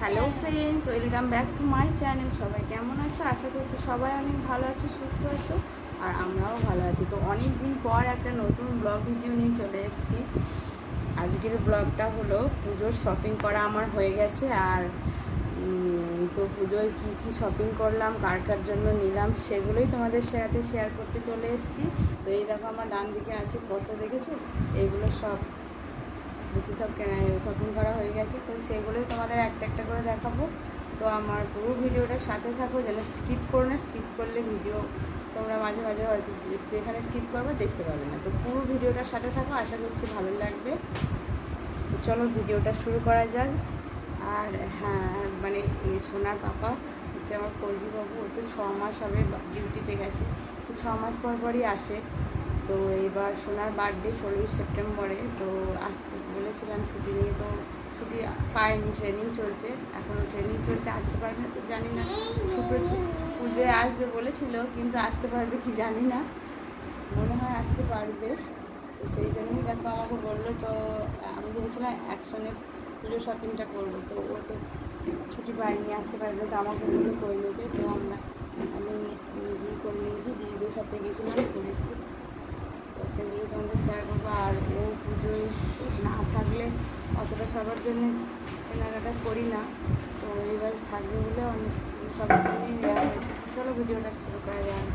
Hello friends welcome back to my channel সবাই কেমন আছো? আশা করছি সবাই অনেক ভালো আছো, সুস্থ আছো, আর আমরাও ভালো আছি। তো অনেক দিন পর একটা নতুন ব্লগ ভিডিও নিয়ে চলে এসেছি। আজকের ব্লগটা হলো পুজোর শপিং করা আমার হয়ে গেছে, আর তো পুজোয় কী কী শপিং করলাম, কার কার জন্য নিলাম, সেগুলোই তোমাদের সাথে শেয়ার করতে চলে এসেছি। তো এই দেখো আমার ডান দিকে আছে, কত দেখেছ? এইগুলো সব হচ্ছে সব কেনা শপিং করা হয়ে গেছে। তো সেগুলোই তোমাদের একটা একটা করে দেখাবো। তো আমার পুরো ভিডিওটার সাথে থাকো, যেন স্কিপ করো না স্কিপ করলে ভিডিও তোমরা মাঝে মাঝে হয়তো যেখানে স্কিপ করবে দেখতে পাবে না। তো পুরো ভিডিওটার সাথে থাকো, আশা করছি ভালো লাগবে। চলো ভিডিওটা শুরু করা যাক। আর হ্যাঁ মানে এই সোনার পাপা, হচ্ছে আমার ফৌজিবাবু ও তো ছ মাস হবে ডিউটিতে গেছে। তো ছ মাস পর পরই আসে। তো এবার সোনার বার্থডে ষোলোই সেপ্টেম্বরে। তো আসতে বলেছিলাম ছুটি নিয়ে তো ছুটি পায়নি ট্রেনিং চলছে এখনও ট্রেনিং চলছে, আসতে পারবে না তো জানি না। ছুটো পুজোয় আসবে বলেছিল, কিন্তু আসতে পারবে কি জানি না। মনে হয় আসতে পারবে, তো সেই জন্যই দেখো আমাকে বলল, তো আমি ভেবেছিলাম একসঙ্গে পুজো শপিংটা করব, তো ও তো ছুটি পায়নি, আসতে পারবে তো আমাকে বলে করে নেবে তো আমরা, আমি নিজেই করে নিয়েছি, দিদিদের সাথে গেছিলাম, করেছি। তো সেগুলো তোমাদের শেয়ার করব আর ও পুজোয় না থাকলে অতটা সবার জন্য কেনাকাটা করি না। তো এবার থাকবে বলে অনেক সবার জন্যই নেওয়া হয়েছে। চলো ভিডিওটা শুরু করা যায়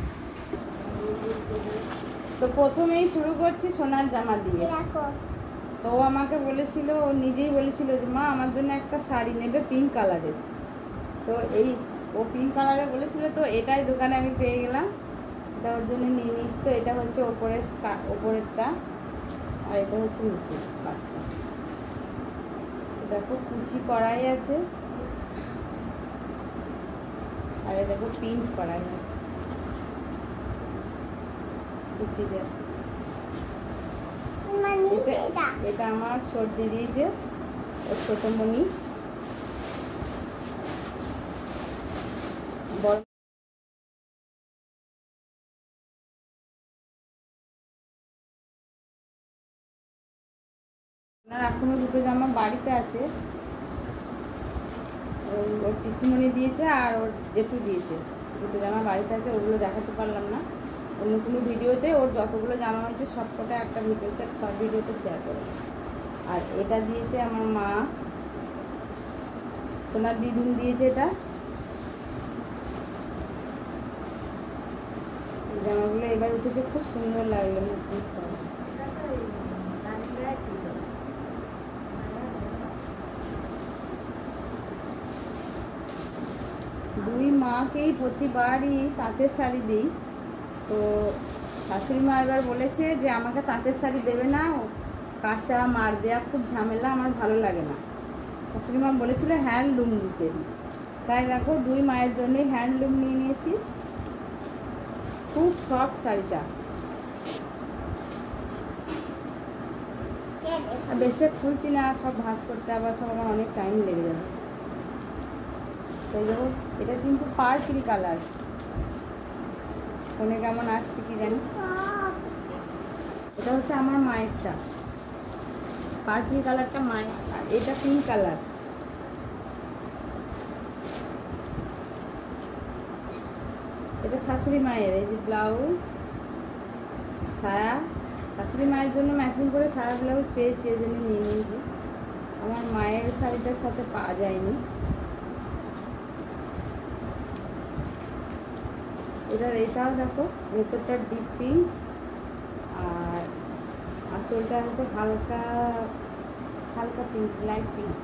তো প্রথমেই শুরু করছি সোনার জামা দিয়ে। তো ও আমাকে বলেছিল ও নিজেই বলেছিল যে মা আমার জন্য একটা শাড়ি নেবে পিঙ্ক কালারের তো এই ও পিঙ্ক কালারের বলেছিল তো এটাই দোকানে আমি পেয়ে গেলাম। এটা ওর জন্য নিয়ে নিয়েছি তো এটা হচ্ছে ওপরের ওপরেরটা। আর এটা হচ্ছে নিচে দেখো কুচি করাই আছে। আর দেখো পিঙ্ক করাই আছে। কুচি এটা আমার ছোট দিদি যে ওর ছোট মনি বড় ওনার এখনও দুটো জামা বাড়িতে আছে। ওই ওর পিসিমণি দিয়েছে আর ওর জেঠু দিয়েছে। দুটো জামা বাড়িতে আছে, ওগুলো দেখাতে পারলাম না। অন্য কোনো ভিডিওতে ওর যতগুলো জামা হয়েছে, সবকটা একটা ভিডিওতে, সব ভিডিওতে শেয়ার করে আর এটা দিয়েছে আমার মা। সোনার দিদুন দিয়েছে এটা। জামাগুলো এবার উঠেছে, খুব সুন্দর লাগল। নতুন style। দুই মাকেই প্রতিবারই তাঁতের শাড়ি দিই। তো শাশুড়ি মা এবার বলেছে যে, আমাকে তাঁতের শাড়ি দেবে না কাঁচা মার দেওয়া খুব ঝামেলা, আমার ভালো লাগে না। শাশুড়ি মা বলেছিল, হ্যান্ডলুম নিতে। তাই দেখো, দুই মায়ের জন্যই হ্যান্ডলুম নিয়ে নিয়েছি। খুব সফট শাড়িটা। বেশি খুলছি না, সব ভাঁজ করতে আবার সব আমার অনেক টাইম লেগে যাবে। তো এই দেখো, এটা কিন্তু পার্পল কালার। ফোনে কেমন আসছে কি জানি? এটা হচ্ছে আমার মায়েরটা। পার্পল কালারটা মায়ের, আর এটা পিঙ্ক কালার। এটা শাশুড়ি মায়ের, এই যে ব্লাউজ, সায়া। শাশুড়ি মায়ের জন্য ম্যাচিং করে সায়া ব্লাউজ পেয়েছি ওই জন্য নিয়ে নিয়েছি। আমার মায়ের শাড়িটার সাথে পাওয়া যায়নি। এটার এটাও দেখো, ভেতরটা ডিপ পিঙ্ক আর আঁচলটা হচ্ছে হালকা হালকা পিঙ্ক লাইট পিঙ্ক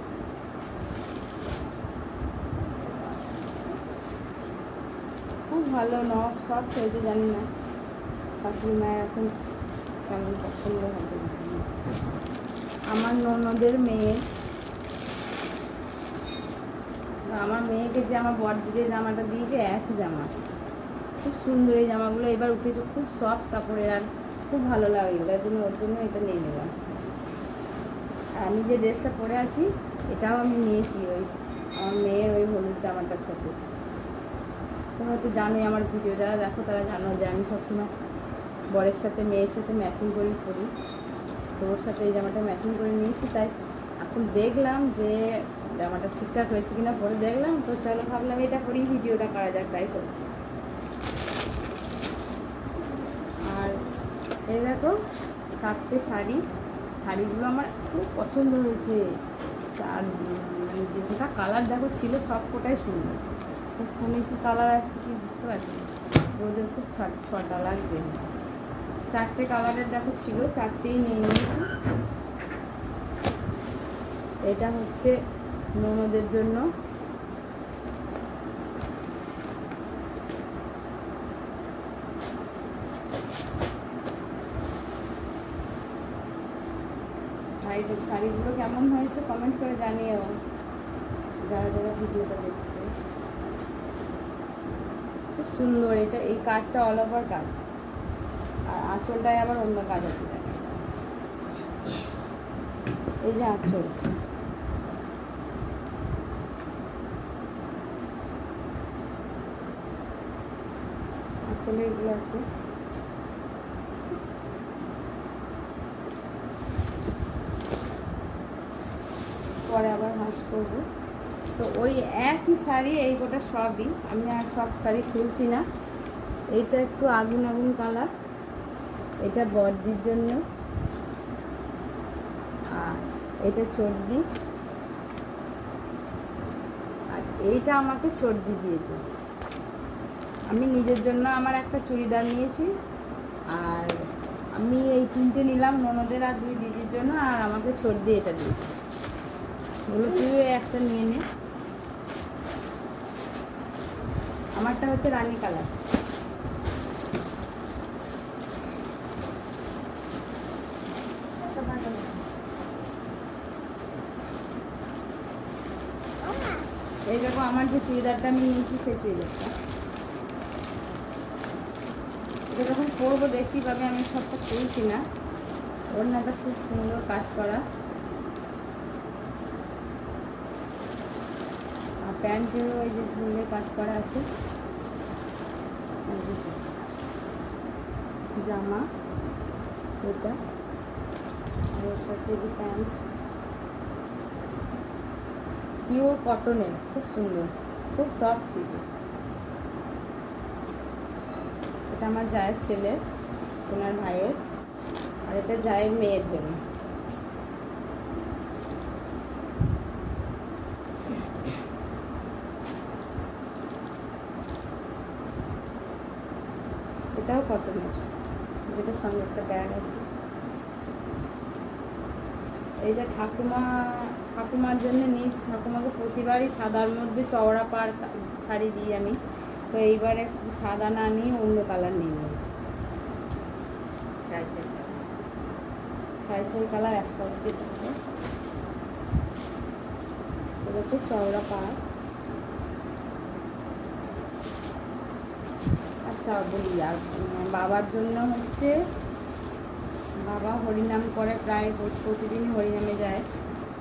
খুব ভালো নখ সব হয়েছে জানি না। শাশুড়ি মায়ের এখন কেমন পছন্দ হবে আমার ননদের মেয়ে, আমার মেয়েকে যে আমার বর যে জামাটা দিয়েছে, এক জামা। খুব সুন্দর এই জামাগুলো। এবার উঠেছে খুব সফট কাপড়ের আর খুব ভালো লাগল। তাই জন্য ওর জন্য এটা নিয়ে নিলাম। আর আমি যে ড্রেসটা পরে আছি, এটাও আমি নিয়েছি ওই আমার মেয়ের ওই হলুদ জামাটার সাথে। তোমরা তো জানোই আমার ভিডিও, যারা দেখো তারা জানো যে আমি সবসময় বরের সাথে, মেয়ের সাথে ম্যাচিং করি তো ওর সাথে এই জামাটা ম্যাচিং করে নিয়েছি। তাই এখন দেখলাম যে জামাটা ঠিকঠাক হয়েছে কিনা, পরে দেখলাম। তো চলো ভাবলাম এটা করেই ভিডিওটা করা যাক, তাই করছি আর এই দেখো, চারটে শাড়ি। শাড়িগুলো আমার খুব পছন্দ হয়েছে। আর মানে যে কটা কালার দেখো ছিল সব কোটাই সুন্দর। তো ফোনে কি কালার আসছে কি বুঝতে পারছি। রোদের খুব ছটা লাগছে। চারটে কালারের দেখো ছিল, চারটেই নিয়ে নিয়েছি। এটা হচ্ছে ননদের জন্য। শাড়ি শাড়িগুলো কেমন হয়েছে কমেন্ট করে জানিও। যারা যারা ভিডিওটা দেখছে। খুব সুন্দর, এটা এই কাজটা অল ওভার কাজ। আর আঁচলটায় আবার অন্য কাজ আছে এই যে আঁচল। আঁচলে এগুলো আছে? পরে আবার ভাঁজ করব। তো ওই একই শাড়ি, এই গোটা সবই। আমি আর সব শাড়ি খুলছি না। এইটা একটু আগুন আগুন কালার। এটা বর্দির জন্য। আর এটা চর্দি। আর এইটা আমাকে চর্দি দিয়েছে। আমি নিজের জন্য আমার একটা চুড়িদার নিয়েছি। আর আমি এই তিনটে নিলাম, ননদের আর দুই দিদির জন্য, আর আমাকে সর্দি এটা দিয়েছে। বলো তুইও একটা নিয়ে নে। আমারটা হচ্ছে রানী কালার। এই দেখো, আমার যে চুড়িদারটা আমি নিয়েছি, সেই চুড়িদারটা। এটা যখন পরবো, দেখতেই পাবে আমি সবটা খুলছি না। ওড়নাটা খুব সুন্দর কাজ করা। আর প্যান্টেও ওই যে ঝুলে কাজ করা আছে। জামা এটা আর ওর সাথে যে প্যান্ট। পিওর কটনের, খুব সুন্দর, খুব সফট ছিল। এটা আমার জায়ের ছেলে, সোনার ভাইয়ের, আর এটা জায়ের মেয়ের জন্য। এটাও কটনের যেটা সঙ্গে একটা ব্যাগ আছে। এই যে ঠাকুমা ঠাকুমার জন্য নিয়েছি ঠাকুমাকে প্রতিবারই সাদার মধ্যে চওড়া পার শাড়ি দিই আমি। তো এইবারে সাদা না নিয়ে অন্য কালার নিয়ে নিয়েছি। ছাই ছাই কালার একটা হচ্ছে হচ্ছে চওড়া পাড়। আচ্ছা বলি, আর বাবার জন্য হচ্ছে বাবা হরিনাম করে প্রায় প্রত- প্রতিদিনই হরিনামে যায়।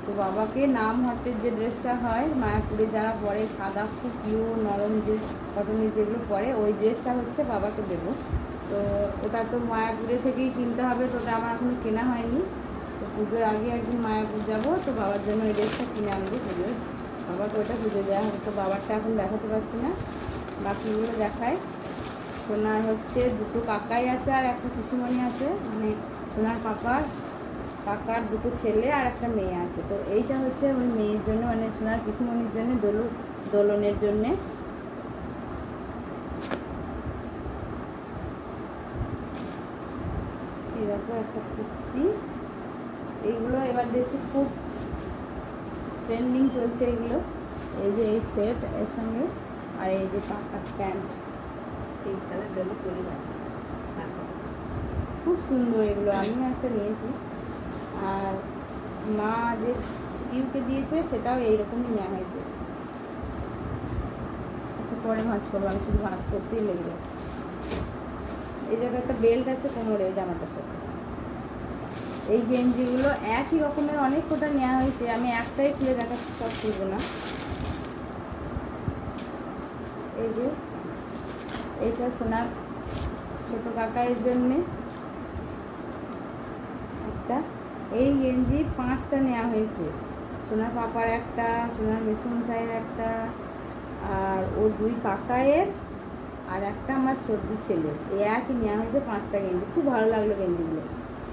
তো বাবাকে নাম হটের যে ড্রেসটা হয়, মায়াপুরে যারা পরে সাদা খুব পিওর নরম যে কটনের যেগুলো পরে, ওই ড্রেসটা হচ্ছে বাবাকে দেবো। তো ওটা তো মায়াপুরে থেকেই কিনতে হবে, তো ওটা আমার এখনও কেনা হয়নি। তো পুজোর আগে একদিন মায়াপুর যাব, তো বাবার জন্য ওই ড্রেসটা কিনে আনব পুজোর বাবাকে ওটা পুজো দেওয়া হবে, তো বাবারটা এখন দেখাতে পারছি না। বাকিগুলো দেখায়। সোনার হচ্ছে দুটো কাকাই আছে আর একটা পিসিমণি আছে মানে সোনার পাপার কাকার দুটো ছেলে আর একটা মেয়ে আছে। তো এইটা হচ্ছে ওই মেয়ের জন্য মানে সোনার পিসিমণির জন্য দোল, দোলনের জন্যে। এরকম একটা কুর্তি। এইগুলো এবার দেখছি খুব ট্রেন্ডিং চলছে এইগুলো। এই যে এই সেট এর সঙ্গে আর এই যে পাকা প্যান্ট। খুব সুন্দর এগুলো, আমিও একটা নিয়েছি। আর মা যে ইউকে দিয়েছে, সেটাও এইরকমই নেওয়া হয়েছে। আচ্ছা পরে ভাঁজ করব, আমি শুধু ভাঁজ করতেই লেগে যাচ্ছে। এই জায়গায় একটা বেল্ট আছে কোমরে জামাটার সাথে। এই গেঞ্জিগুলো একই রকমের, অনেক কোটা নেওয়া হয়েছে। আমি একটাই খুলে দেখাচ্ছি, সব খুলবো না। এই যে এইটা সোনার ছোট কাকাইয়ের জন্যে। একটা। এই গেঞ্জি পাঁচটা নেওয়া হয়েছে। সোনার পাপার একটা, সোনার মেসমশাইয়ের একটা, আর ওর দুই কাকায়ের, আর একটা আমার ছোট্ট ছেলে। এই একই নেওয়া হয়েছে পাঁচটা গেঞ্জি। খুব ভালো লাগল গেঞ্জিগুলো।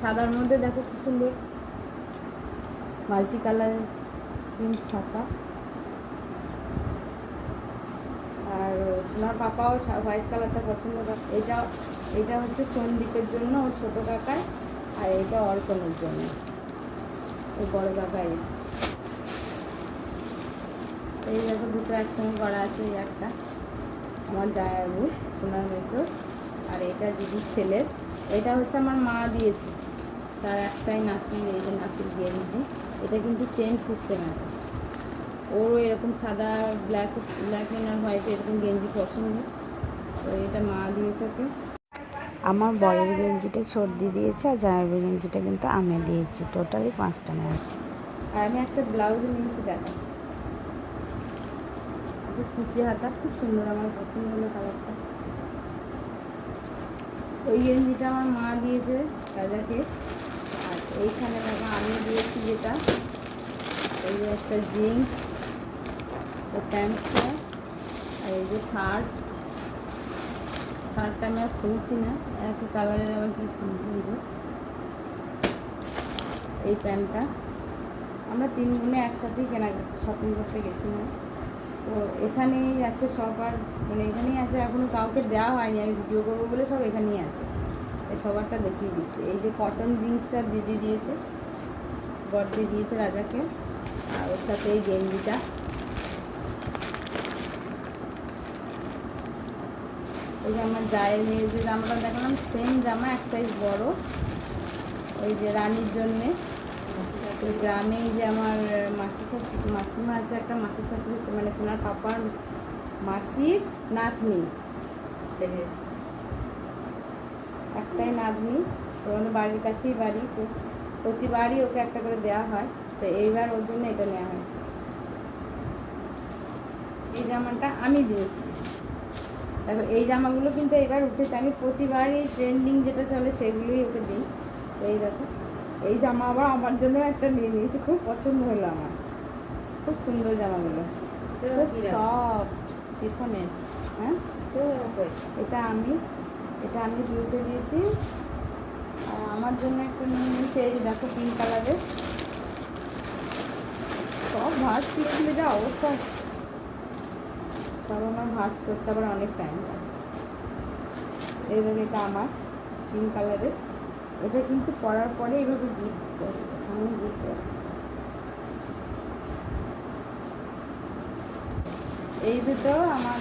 সাদার মধ্যে দেখো খুব সুন্দর। মাল্টি কালারের প্রিন্ট ছাপা। সোনার পাপাও হোয়াইট কালারটা পছন্দ করে। এটা এটা হচ্ছে সন্দীপের জন্য, ওর ছোটো কাকার, আর এটা অর্পণের জন্য। ওই বড় কাকাই। এই দেখো, দুটো একসঙ্গে করা আছে এই একটা। আমার জায়াবু সোনার মেসোর, আর এটা দিদির ছেলের। এটা হচ্ছে আমার মা দিয়েছে। তার একটাই নাতি, এই যে নাতির গেঞ্জি এটা কিন্তু চেন সিস্টেম আছে। ওরও এরকম সাদা ব্ল্যাক ব্ল্যাক আর হোয়াইট এরকম গেঞ্জি পছন্দ। তো এটা মা দিয়েছে ওকে। আমার বরের গেঞ্জিটা সর্দি দিয়েছে আর জামাইয়ের গেঞ্জিটা কিন্তু আমি দিয়েছি। টোটালি পাঁচটা নেয়। আর আমি একটা ব্লাউজ নিয়েছি দেখা। একটা কুচি হাতা খুব সুন্দর আমার পছন্দ হলো কালারটা ওই গেঞ্জিটা আমার মা দিয়েছে রাজাকে। আর এইখানে দেখো আমি দিয়েছি যেটা। এই একটা জিন্স ও প্যান্টটা এই যে শার্ট। শার্টটা আমি আর খুলছি না। একই কালারের আবার কি খুলছি এই প্যান্টটা। আমরা তিন বোনে একসাথেই কেনা শপিং করতে গেছিলাম। তো এখানেই আছে সবার মানে এখানেই আছে এখনও কাউকে দেওয়া হয়নি। আমি ভিডিও করব বলে সব এখানেই আছে। এই সবারটা দেখিয়ে দিচ্ছি। এই যে কটন জিন্সটা দিদি দিয়েছে। বর্দি দিয়েছে রাজাকে। আর ওর সাথে এই গেঞ্জিটা। এই যে আমার জায়ের মেয়ে যে জামাটা দেখলাম সেম জামা, এক সাইজ বড়। ওই যে রানীর জন্যে। তো গ্রামে যে আমার মাসি শাশুড়ি মাসিমা আছে একটা, মাসি শাশুড়ি মানে সোনার পাপার মাসির নাতনি। একটাই নাতনি। তো আমাদের বাড়ির কাছেই বাড়ি, তো প্রতিবারই ওকে একটা করে দেওয়া হয়। তো এইবার ওর জন্য এটা নেওয়া হয়েছে। এই জামাটা আমি দিয়েছি। দেখো এই জামাগুলো কিন্তু এবার উঠেছে। আমি প্রতিবারই ট্রেন্ডিং যেটা চলে সেগুলোই ওকে দিই। তো এই দেখো এই জামা আবার আমার জন্য একটা নিয়ে নিয়েছি খুব পছন্দ হলো আমার। খুব সুন্দর জামাগুলো। সফট সিফনের হ্যাঁ? এটা আমি এটা আমি দিতে দিয়েছি। আর আমার জন্য একটা নিয়ে নিয়েছি এই দেখো পিঙ্ক কালারের সব ভাজ পিছলে যা অবস্থা। সব আমার ভাজ করতে আবার অনেক টাইম লাগে। এই দেখো এটা আমার পিঙ্ক কালারের এটা কিন্তু পরার পরে এইভাবে গিফট সামনে গিফট করে। এই দুটো আমার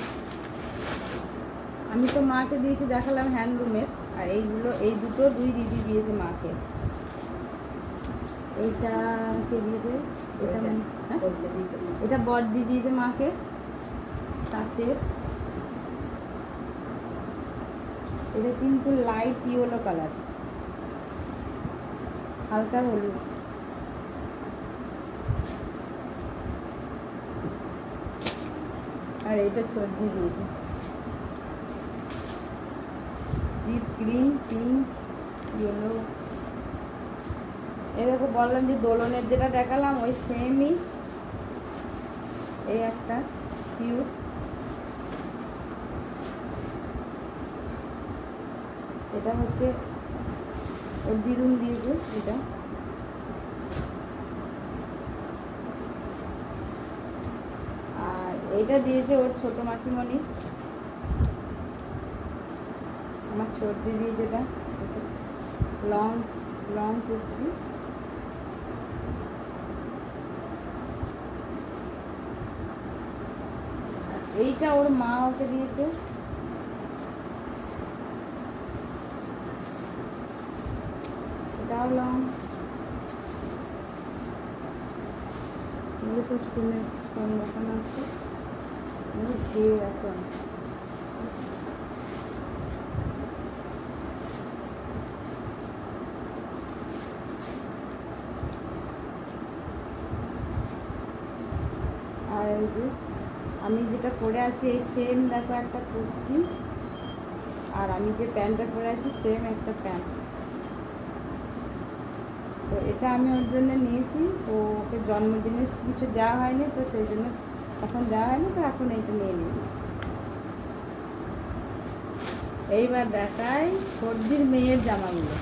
আমি তো মাকে দিয়েছি দেখালাম হ্যান্ডলুমের আর এইগুলো এই দুটো দুই দিদি দিয়েছে মাকে। এইটা কে দিয়েছে? এটা হ্যাঁ? এটা বড়দি দিয়েছে মাকে। তাঁতের এটা কিন্তু লাইট ইয়েলো কালার হালকা হলুদ। আর এটা সর্দি দিয়েছে। ডিপ গ্রিন পিঙ্ক ইয়েলো এরকম বললাম যে দোলনের যেটা দেখালাম, ওই সেমই এই একটা কিউট এটা হচ্ছে ওর দিদুন দিয়েছে, এটা। আর এইটা দিয়েছে ওর ছোট মাসিমণি। আমার সর্দি দিয়েছে যেটা লং লং কুর্তি। এইটা ওর মা ওকে দিয়েছে। এটাও লং এগুলো সব স্টোনের স্টোন বসানো আছে এগুলো ঢের আছে আর এই যে আমি যেটা পরে আছি এই সেম দেখো একটা কুর্তি আর আমি যে প্যান্টটা পরে আছি সেম একটা প্যান্ট তো এটা আমি ওর জন্য নিয়েছি। তো ওকে জন্মদিনে কিছু দেওয়া হয়নি, তো সেই জন্য এখন দেওয়া হয়নি, তো এখন এইটা নিয়ে নিয়েছি। এইবার দেখাই সর্দির মেয়ের জামাগুলো।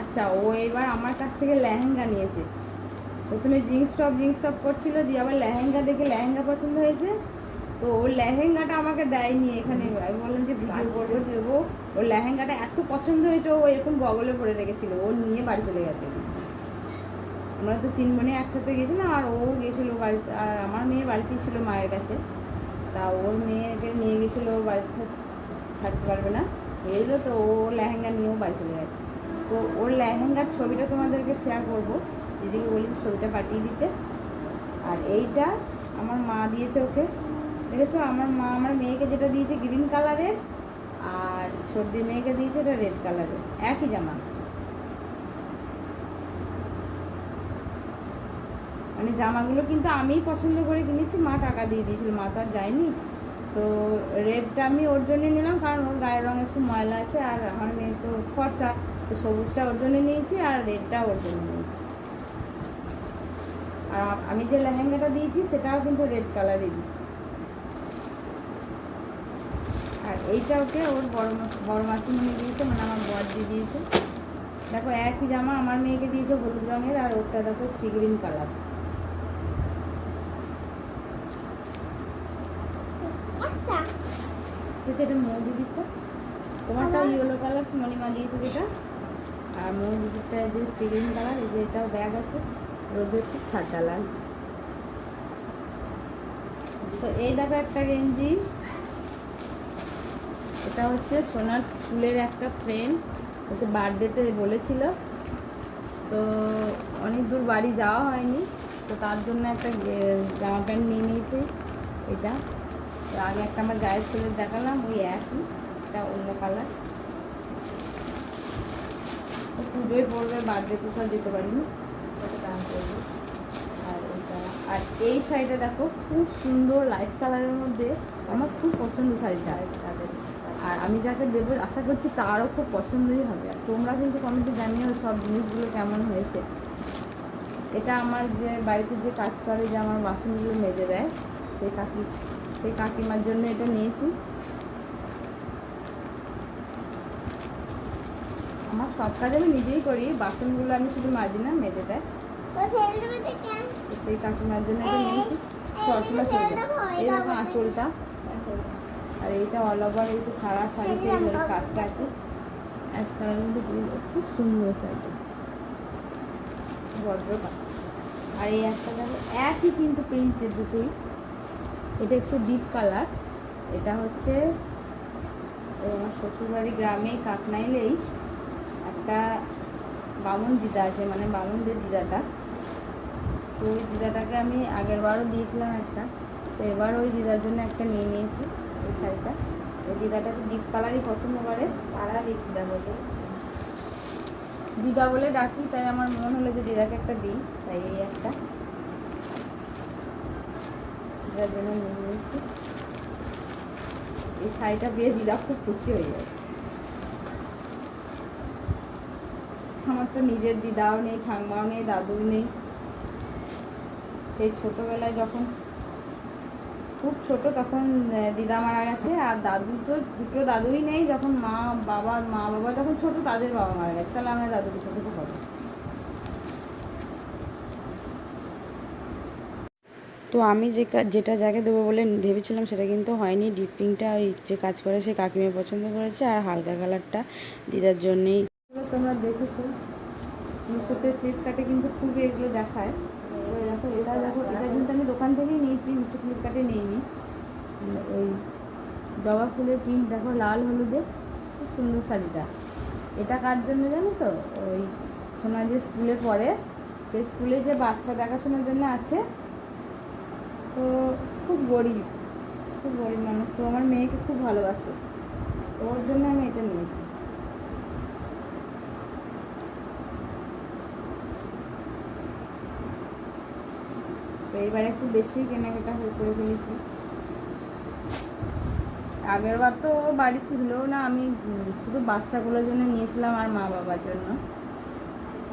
আচ্ছা ও এবার আমার কাছ থেকে লেহেঙ্গা নিয়েছে। প্রথমে জিন্স টপ জিন্স টপ করছিল দিয়ে আবার লেহেঙ্গা দেখে লেহেঙ্গা পছন্দ হয়েছে। তো ওর লেহেঙ্গাটা আমাকে দেয়নি এখানে। আমি বললাম যে ভিডিও করব দেবো। ওর লেহেঙ্গাটা এত পছন্দ হয়েছে ও এরকম বগলে পরে রেখেছিল। ও নিয়ে বাড়ি চলে গেছে। আমরা তো তিন বোনে একসাথে গেছিলাম আর ও গেছিল বাড়িতে আর আমার মেয়ে বাড়িতেই ছিল মায়ের কাছে। তা ওর মেয়েকে নিয়ে গেছিল বাড়িতে থাকতে পারবে না। এলো তো ও লেহেঙ্গা নিয়েও বাড়ি চলে গেছে। তো ওর লেহেঙ্গার ছবিটা তোমাদেরকে শেয়ার করব। দিদিকে বলেছি ছবিটা পাঠিয়ে দিতে। আর এইটা আমার মা দিয়েছে ওকে। দেখেছ? আমার মা আমার মেয়েকে যেটা দিয়েছে গ্রিন কালারের আর সর্দির মেয়েকে দিয়েছে এটা রেড কালারের একই জামা। মানে জামাগুলো কিন্তু আমিই পছন্দ করে কিনেছি, মা টাকা দিয়ে দিয়েছিল, মা তো আর যায়নি। তো রেডটা আমি ওর জন্য নিলাম, কারণ ওর গায়ের রঙ একটু ময়লা আছে, আর আমার মেয়ে তো ফর্সা, তো সবুজটা ওর জন্য নিয়েছি, আর রেডটা ওর জন্য নিয়েছি। আর আমি যে লেহেঙ্গাটা দিয়েছি, সেটাও কিন্তু রেড কালারেরই আর এইটা ওকে ওর বড় বড় মাসিমণি দিয়েছে মানে আমার বর দিয়ে দিয়েছে। দেখো একই জামা আমার মেয়েকে দিয়েছে হলুদ রঙের আর ওটা দেখো সি গ্রিন কালার। এটা মৌ দিদিরটা। তোমারটা ইয়েলো কালার মণিমা দিয়েছে যেটা। আর মৌ দিদিরটা যে সি গ্রিন কালার এই যে এটাও ব্যাগ আছে। রোদের খুব ছাড়টা লাগছে। তো এই দেখো একটা গেঞ্জি। এটা হচ্ছে সোনার স্কুলের একটা ফ্রেন্ড ওকে বার্থডেতে বলেছিল। তো অনেক দূর বাড়ি যাওয়া হয়নি, তো তার জন্য একটা জামা প্যান্ট নিয়ে নিয়েছি, এটা। তো আগে একটা আমার গায়ের ছেলে দেখালাম, ওই একই, এটা অন্য কালার ও পুজোয় পড়বে বার্থডে কোথাও যেতে পারিনি। আর এটা, আর এই শাড়িটা দেখো, খুব সুন্দর লাইট কালারের মধ্যে, আমার খুব পছন্দ শাড়িটা। আর আমি যাকে দেবো আশা করছি তারও খুব পছন্দই হবে। আর তোমরা কিন্তু কমেন্টে জানিও সব জিনিসগুলো কেমন হয়েছে। এটা আমার যে বাড়িতে যে কাজ করে যে আমার বাসনগুলো মেজে দেয় সেই কাকি সেই কাকিমার জন্য এটা নিয়েছি। আমার সব কাজ আমি নিজেই করি বাসনগুলো আমি শুধু মাজি না মেজে দেয়। সেই কাকিমার জন্য এটা নিয়েছি। সবসময় এই দেখো। আঁচলটা। আর এইটা অল ওভার এই তো সারা শাড়িতে কাজটা আছে। আজকাল কিন্তু পুরো- খুব সুন্দর শাড়িটা। বড্র পা- আর এই একটা দেখো, একই কিন্তু প্রিন্টের দুটোই। এটা একটু ডিপ কালার এটা হচ্ছে আমার শ্বশুরবাড়ি গ্রামে কাকনাইলেই একটা বামুন দিদা আছে মানে বামুনদের দিদাটা। তো ওই দিদাটাকে আমি আগের বারও দিয়েছিলাম একটা। তো এবার ওই দিদার জন্য একটা নিয়ে নিয়েছি। এই শাড়িটা। ওই দিদাটা একটু ডিপ কালারই পছন্দ করে। পাড়া দিদা বলে। দিদা বলে ডাকি, তাই আমার মন হলো যে দিদাকে একটা দিই, তাই এই একটা। দিদার জন্য নিয়ে নিয়েছি। এই শাড়িটা পেয়ে দিদা খুব খুশি হয়ে যায় আমার তো নিজের দিদাও নেই, ঠাম্মাও নেই, দাদুও নেই। সেই ছোটোবেলায় যখন খুব ছোট তখন দিদা মারা গেছে আর দাদু তো দুটো দাদুই নেই যখন মা বাবা মা বাবা যখন ছোট তাদের বাবা মারা গেছে। তাহলে আমরা দাদুকে সাথে খুব হবে তো আমি যে যেটা জায়গায় দেবো বলে ভেবেছিলাম সেটা কিন্তু হয়নি। ডিপিংটা ওই যে কাজ করে সে কাকিমা পছন্দ করেছে আর হালকা কালারটা দিদার জন্যেই। তোমরা দেখেছ। মিশোতে ফ্লিপকার্টে কিন্তু খুবই এগুলো দেখায়। দেখো এটা দেখো কিন্তু আমি দোকান থেকেই নিয়েছি মিশো ফ্লিপকার্টে নিইনি। ওই জবা ফুলের প্রিন্ট দেখো, লাল হলুদে খুব সুন্দর শাড়িটা। এটা কার জন্য জানো তো? ওই সোনা যে স্কুলে পড়ে, সেই স্কুলে যে বাচ্চা দেখাশোনার জন্য আছে। তো খুব গরিব খুব গরিব মানুষ। তো আমার মেয়েকে খুব ভালোবাসে। ওর জন্য আমি এটা নিয়েছি তো এইবার একটু বেশি কেনাকাটা হয়ে করে ফেলেছি। আগের বার তো বাড়ি ছিল না, আমি শুধু বাচ্চাগুলোর জন্য নিয়েছিলাম আর মা বাবার জন্য।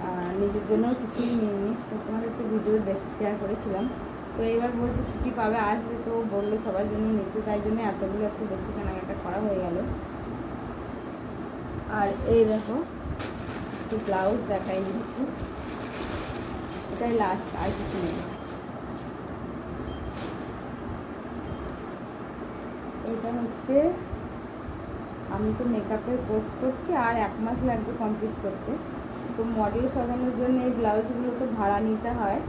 আর নিজের জন্য কিছুই নিইনি তোমাদের তো ভিডিও দেখ শেয়ার করেছিলাম। তো এইবার বলছে ছুটি পাবে, আসবে তো বলল সবার জন্য নিতে, তাই জন্য এতগুলো একটু বেশি কেনাকাটা করা হয়ে গেল। আর এই দেখো, একটু ব্লাউজ দেখাই দিচ্ছি। এটাই লাস্ট আর কিছু নেই। এটা হচ্ছে, আমি তো মেকআপের কোর্স করছি আর এক মাস লাগবে কমপ্লিট করতে। তো মডেল সাজানোর জন্য এই ব্লাউজগুলো তো ভাড়া নিতে হয়।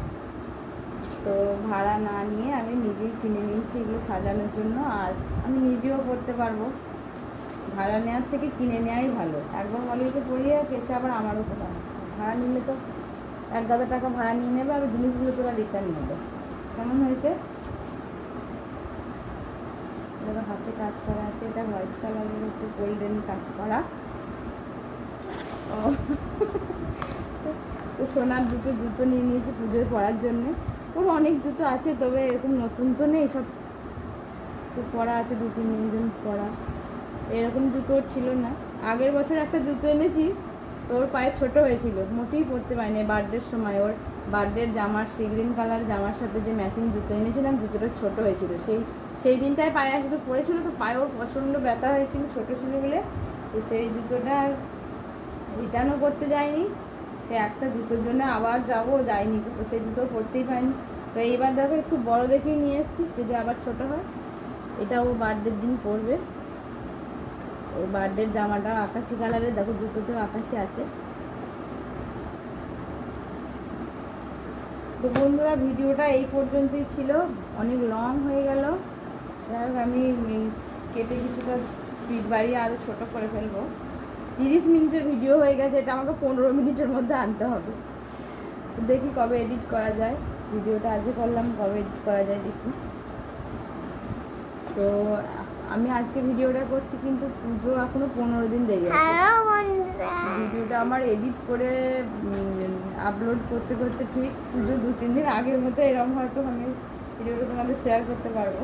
তো ভাড়া না নিয়ে আমি নিজেই কিনে নিয়েছি এগুলো সাজানোর জন্য আর আমি নিজেও পরতে পারব। ভাড়া নেওয়ার থেকে কিনে নেওয়াই ভালো। একবার মডেলকে পরিয়ে কেছে আবার আমারও ভাড়া নিলে তো এক গাদা টাকা ভাড়া নিয়ে নেবে আর জিনিসগুলো তোরা রিটার্ন নেবে। কেমন হয়েছে? দেখো হাতে কাজ করা আছে। এটা হোয়াইট কালারের একটু গোল্ডেন কাজ করা। তো সোনার দুটো জুতো নিয়ে নিয়েছি পুজোয় পরার জন্যে। ওর অনেক জুতো আছে, তবে এরকম নতুন তো নেই, সব তো পরা আছে, দু তিন দিন পরা। এরকম জুতো ছিল না। আগের বছর একটা জুতো এনেছি, তো ওর পায়ে ছোট হয়েছিল, মোটেই পরতে পারিনি। বার্থডের সময় ওর বার্থডের জামার, সি গ্রিন কালার জামার সাথে যে ম্যাচিং জুতো এনেছিলাম, জুতোটা ছোট হয়েছিল। সেই সেই দিনটায় পায়ে একটু পরেছিল তো পায়ে ওর প্রচণ্ড ব্যথা হয়েছিল ছোটো ছিল বলে। তো সেই জুতোটা রিটার্নও করতে যায়নি। সে একটা জুতোর জন্য আবার যাব যায়নি, তো সেই জুতো পরতেই পারিনি। তো এইবার দেখো একটু বড় দেখেই নিয়ে এসেছি, যদি আবার ছোট হয়। এটা ও বার্থডের দিন পরবে ওর বার্থডের জামাটা আকাশি কালারের দেখো জুতোতেও আকাশি আছে। তো বন্ধুরা, ভিডিওটা এই পর্যন্তই ছিল। অনেক লং হয়ে গেল। যাই হোক আমি কেটে কিছুটা স্পিড বাড়িয়ে আরও ছোট করে ফেলব। তিরিশ মিনিটের ভিডিও হয়ে গেছে এটা আমাকে পনেরো মিনিটের মধ্যে আনতে হবে। দেখি কবে এডিট করা যায়। ভিডিওটা আজকে করলাম কবে এডিট করা যায় দেখি। তো আমি আজকে ভিডিওটা করছি কিন্তু পুজো এখনও পনেরো দিন দেরি আছে। ভিডিওটা আমার এডিট করে আপলোড করতে করতে ঠিক পুজো দু তিন দিন আগের মতো এরকম হয়তো আমি ভিডিওটা তোমাদের শেয়ার করতে পারব।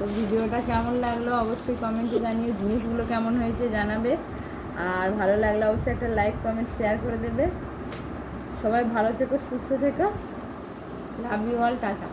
তো ভিডিওটা কেমন লাগল অবশ্যই কমেন্টে জানিয়ে জিনিসগুলো কেমন হয়েছে জানাবে। আর ভালো লাগলে অবশ্যই একটা লাইক কমেন্ট শেয়ার করে দেবে। সবাই ভালো থেকো, সুস্থ থেকো। Love you all tata.